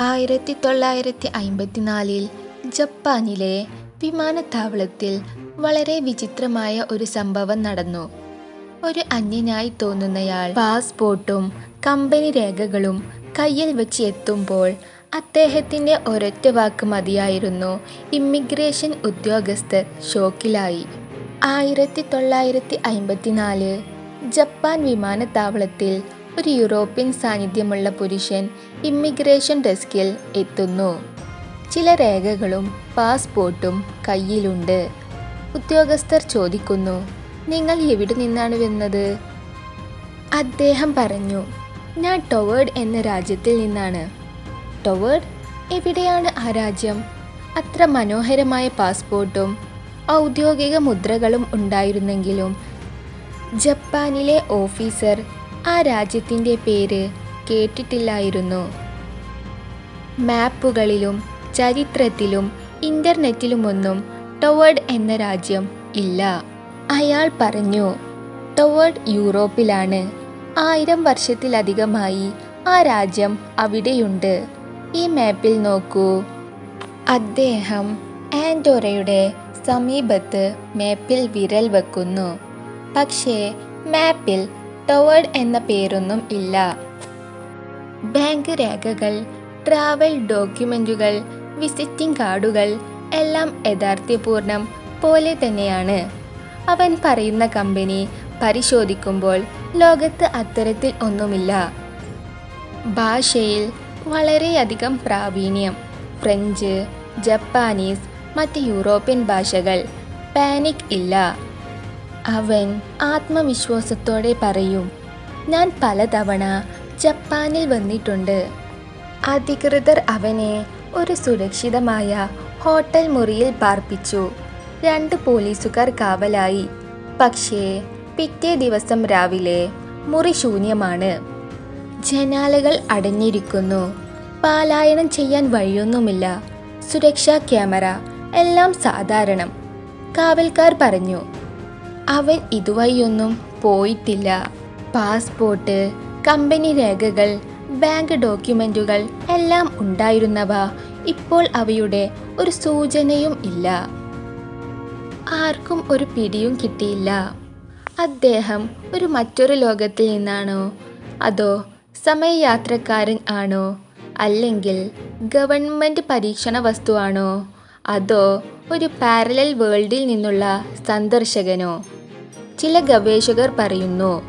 ആയിരത്തി തൊള്ളായിരത്തി അമ്പത്തിനാലിൽ ജപ്പാനിലെ വിമാനത്താവളത്തിൽ വളരെ വിചിത്രമായ ഒരു സംഭവം നടന്നു. ഒരു അന്യനായി തോന്നുന്നയാൾ പാസ്പോർട്ടും കമ്പനി രേഖകളും കയ്യിൽ വെച്ച് എത്തുമ്പോൾ അദ്ദേഹത്തിന്റെ ഒരൊറ്റ വാക്ക് മതിയായിരുന്നു. ഇമ്മിഗ്രേഷൻ ഉദ്യോഗസ്ഥർ ഷോക്കിലായി. ആയിരത്തി തൊള്ളായിരത്തി അമ്പത്തിനാല് ജപ്പാൻ വിമാനത്താവളത്തിൽ ഒരു യൂറോപ്യൻ സാന്നിധ്യമുള്ള പുരുഷൻ ഇമ്മിഗ്രേഷൻ ഡെസ്കിൽ എത്തുന്നു. ചില രേഖകളും പാസ്പോർട്ടും കയ്യിലുണ്ട്. ഉദ്യോഗസ്ഥർ ചോദിക്കുന്നു നിങ്ങൾ എവിടെ നിന്നാണ് വന്നത്? അദ്ദേഹം പറഞ്ഞു ഞാൻ ടൊവേർഡ് എന്ന രാജ്യത്തിൽ നിന്നാണ്. ടൊവേർഡ് എവിടെയാണ് ആ രാജ്യം? അത്ര മനോഹരമായ പാസ്പോർട്ടും ഔദ്യോഗിക മുദ്രകളും ഉണ്ടായിരുന്നെങ്കിലും ജപ്പാനിലെ ഓഫീസർ ആ രാജ്യത്തിന്റെ പേര് കേട്ടിട്ടില്ലായിരുന്നു. മാപ്പുകളിലും ചരിത്രത്തിലും ഇന്റർനെറ്റിലുമൊന്നും ടൊവേർഡ് എന്ന രാജ്യം ഇല്ല. അയാൾ പറഞ്ഞു ടൊവേർഡ് യൂറോപ്പിലാണ്. ആയിരം വർഷത്തിലധികമായി ആ രാജ്യം അവിടെയുണ്ട്. ഈ മാപ്പിൽ നോക്കൂ. അദ്ദേഹം ആൻഡോറയുടെ സമീപത്ത് മാപ്പിൽ വിരൽ വെക്കുന്നു. പക്ഷേ മാപ്പിൽ ടൊവേർഡ് എന്ന പേരൊന്നും ഇല്ല. ബാങ്ക് രേഖകൾ ട്രാവൽ ഡോക്യുമെന്റുകൾ വിസിറ്റിംഗ് കാർഡുകൾ എല്ലാം യഥാർത്ഥ്യപൂർണം പോലെ തന്നെയാണ്. അവൻ പറയുന്ന കമ്പനി പരിശോധിക്കുമ്പോൾ ലോകത്ത് അത്തരത്തിൽ ഒന്നുമില്ല. ഭാഷയിൽ വളരെയധികം പ്രാവീണ്യം ഫ്രഞ്ച് ജപ്പാനീസ് മറ്റ് യൂറോപ്യൻ ഭാഷകൾ പാനിക് ഇല്ല. അവൻ ആത്മവിശ്വാസത്തോടെ പറയും ഞാൻ പലതവണ ജപ്പാനിൽ വന്നിട്ടുണ്ട്. അധികൃതർ അവനെ ഒരു സുരക്ഷിതമായ ഹോട്ടൽ മുറിയിൽ പാർപ്പിച്ചു. രണ്ട് പോലീസുകാർ കാവലായി. പക്ഷേ പിറ്റേ ദിവസം രാവിലെ മുറി ശൂന്യമാണ്. ജനാലകൾ അടഞ്ഞിരിക്കുന്നു. പാലായനം ചെയ്യാൻ വഴിയൊന്നുമില്ല. സുരക്ഷാ ക്യാമറ എല്ലാം സാധാരണം. കാവൽക്കാർ പറഞ്ഞു അവൻ ഇതുവഴിയൊന്നും പോയിട്ടില്ല. പാസ്പോർട്ട് കമ്പനി രേഖകൾ ബാങ്ക് ഡോക്യുമെന്റുകൾ എല്ലാം ഉണ്ടായിരുന്നവ. ഇപ്പോൾ അവയുടെ ഒരു സൂചനയും ഇല്ല. ആർക്കും ഒരു പിടിയും കിട്ടിയില്ല. അദ്ദേഹം ഒരു മറ്റൊരു ലോകത്തിൽ നിന്നാണോ? അതോ സമയയാത്രക്കാരൻ ആണോ? അല്ലെങ്കിൽ ഗവൺമെന്റ് പരീക്ഷണ വസ്തുവാണോ അതോ ഒരു പാരലൽ വേൾഡിൽ നിന്നുള്ള സന്ദർശകനോ? ചില ഗവേഷകർ പറയുന്നു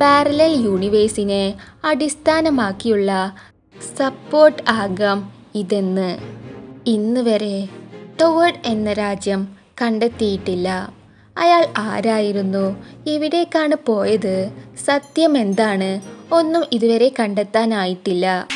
പാരലൽ യൂണിവേഴ്സിനെ അടിസ്ഥാനമാക്കിയുള്ള സപ്പോർട്ട് ആകാം ഇതെന്ന്. ഇന്ന് വരെ ടോവേർഡ് എന്ന രാജ്യം കണ്ടെത്തിയിട്ടില്ല. അയാൾ ആരായിരുന്നു? എവിടേക്കാണ് പോയത്? സത്യം എന്താണ്? ഒന്നും ഇതുവരെ കണ്ടെത്താനായിട്ടില്ല.